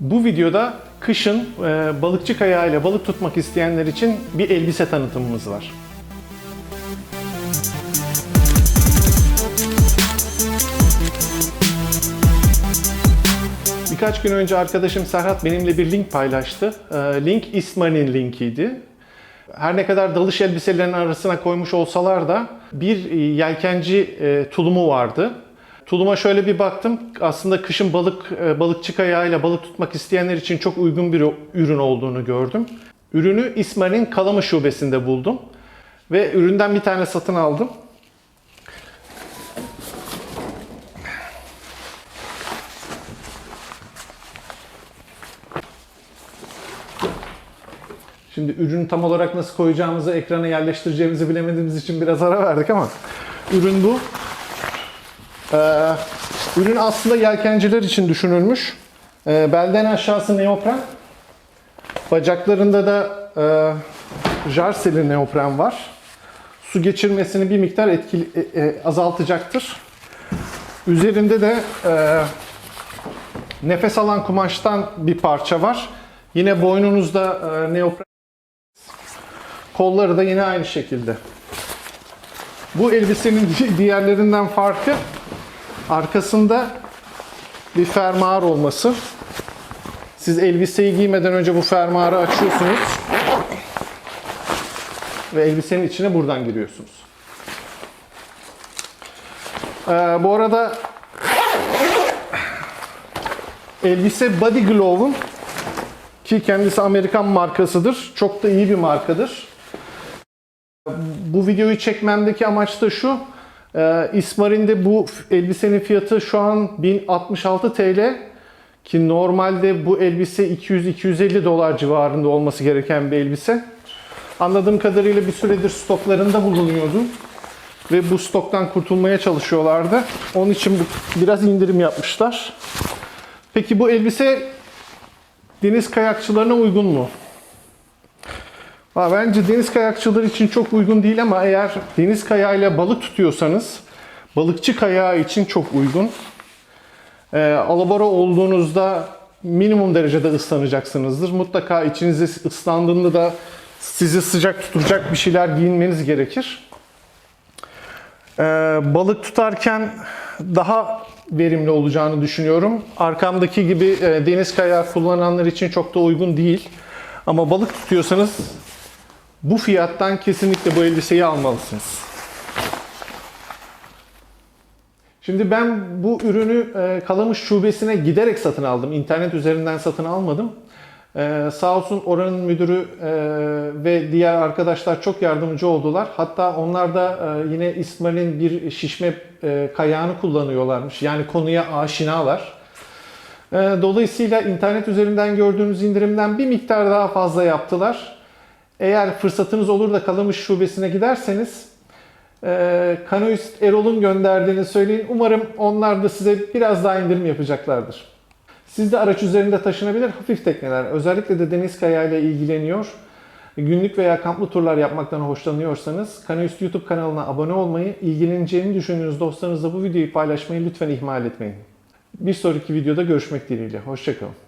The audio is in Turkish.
Bu videoda kışın e, balıkçı kayağıyla balık tutmak isteyenler için bir elbise tanıtımımız var. Birkaç gün önce arkadaşım Serhat benimle bir link paylaştı. E, Link İsmail'in linkiydi. Her ne kadar dalış elbiselerinin arasına koymuş olsalar da bir yelkenci e, tulumu vardı. Tuluma şöyle bir baktım. Aslında kışın balık e, balıkçı kayağıyla balık tutmak isteyenler için çok uygun bir ürün olduğunu gördüm. Ürünü İsmail'in Kalamış şubesinde buldum. Ve üründen bir tane satın aldım. Şimdi ürünü tam olarak nasıl koyacağımızı, ekrana yerleştireceğimizi bilemediğimiz için biraz ara verdik ama ürün bu. Ee, ürün aslında yelkenciler için düşünülmüş. Ee, belden aşağısı neopren. Bacaklarında da e, jarseli neopren var. Su geçirmesini bir miktar etkili, e, e, azaltacaktır. Üzerinde de e, nefes alan kumaştan bir parça var. Yine boynunuzda e, neopren Kolları da yine aynı şekilde. Bu elbisenin di- diğerlerinden farkı arkasında bir fermuar olması. Siz elbiseyi giymeden önce bu fermuarı açıyorsunuz ve elbisenin içine buradan giriyorsunuz. Ee, bu arada elbise Body Glove'un ki kendisi Amerikan markasıdır. Çok da iyi bir markadır. Bu videoyu çekmemdeki amaç da şu. E, İsmarin'de bu elbisenin fiyatı şu an 1066 TL. Ki normalde bu elbise 200-250 dolar civarında olması gereken bir elbise. Anladığım kadarıyla bir süredir stoklarında bulunuyordu. Ve bu stoktan kurtulmaya çalışıyorlardı. Onun için biraz indirim yapmışlar. Peki bu elbise deniz kayakçılarına uygun mu? Ha, Bence deniz kayakçıları için çok uygun değil ama eğer deniz kayağıyla balık tutuyorsanız balıkçı kayağı için çok uygun. Ee, alabora olduğunuzda minimum derecede ıslanacaksınızdır. Mutlaka içinizi ıslandığında da sizi sıcak tutacak bir şeyler giyinmeniz gerekir. Ee, balık tutarken daha verimli olacağını düşünüyorum. Arkamdaki gibi e, deniz kayağı kullananlar için çok da uygun değil. Ama balık tutuyorsanız bu fiyattan kesinlikle bu elbiseyi almalısınız. Şimdi ben bu ürünü e, Kalamış şubesine giderek satın aldım. İnternet üzerinden satın almadım. E, sağ olsun oranın müdürü e, ve diğer arkadaşlar çok yardımcı oldular. Hatta onlar da yine İsmail'in bir şişme kayağını kullanıyorlarmış. Yani konuya aşinalar. E, Dolayısıyla internet üzerinden gördüğünüz indirimden bir miktar daha fazla yaptılar. Eğer fırsatınız olur da Kalamış şubesine giderseniz e, kanoist Erol'un gönderdiğini söyleyin. Umarım onlar da size biraz daha indirim yapacaklardır. Siz de araç üzerinde taşınabilir hafif tekneler, özellikle de deniz kayağıyla ilgileniyor, günlük veya kamplı turlar yapmaktan hoşlanıyorsanız Kanoist YouTube kanalına abone olmayı, ilgileneceğini düşündüğünüz dostlarınızla bu videoyu paylaşmayı lütfen ihmal etmeyin. Bir sonraki videoda görüşmek dileğiyle. Hoşçakalın.